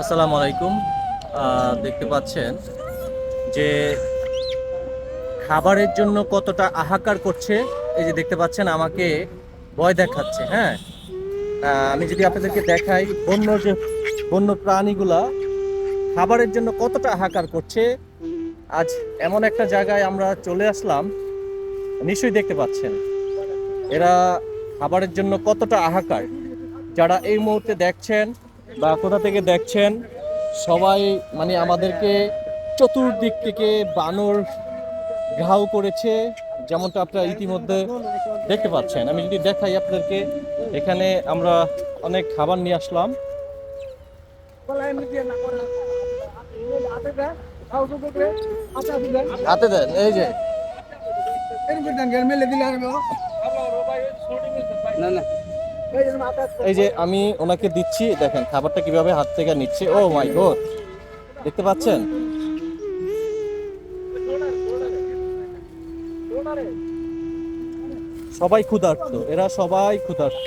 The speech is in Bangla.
আসসালামু আলাইকুম। দেখতে পাচ্ছেন যে খাবারের জন্য কতটা হাহাকার করছে। এই যে দেখতে পাচ্ছেন আমাকে ভয় দেখাচ্ছে হ্যাঁ। আমি যদি আপনাদেরকে দেখাই বন্য যে, বন্য প্রাণীগুলা খাবারের জন্য কতটা হাহাকার করছে। আজ এমন একটা জায়গায় আমরা চলে আসলাম, নিশ্চয়ই দেখতে পাচ্ছেন। এরা খাবারের জন্য কতটা আহাকার, যারা এই মুহূর্তে দেখছেন বা কোথা থেকে দেখছেন, সবাই মানে আমাদেরকে চতুর্দিক থেকে বানর ঘাও করেছে, যেমনটা আপনারা ইতিমধ্যে দেখতে পাচ্ছেন। আমি যদি দেখাই আপনাদেরকে, এখানে আমরা অনেক খাবার নিয়ে আসলাম। হাতে দেন, এই যে। এই যে আমি ওনাকে দিচ্ছি, দেখেন, খাবারটা কীভাবে হাত থেকে নিচ্ছে। ও মাই গড, দেখতে পাচ্ছেন? সবাই ক্ষুধার্ত, এরা সবাই ক্ষুধার্ত।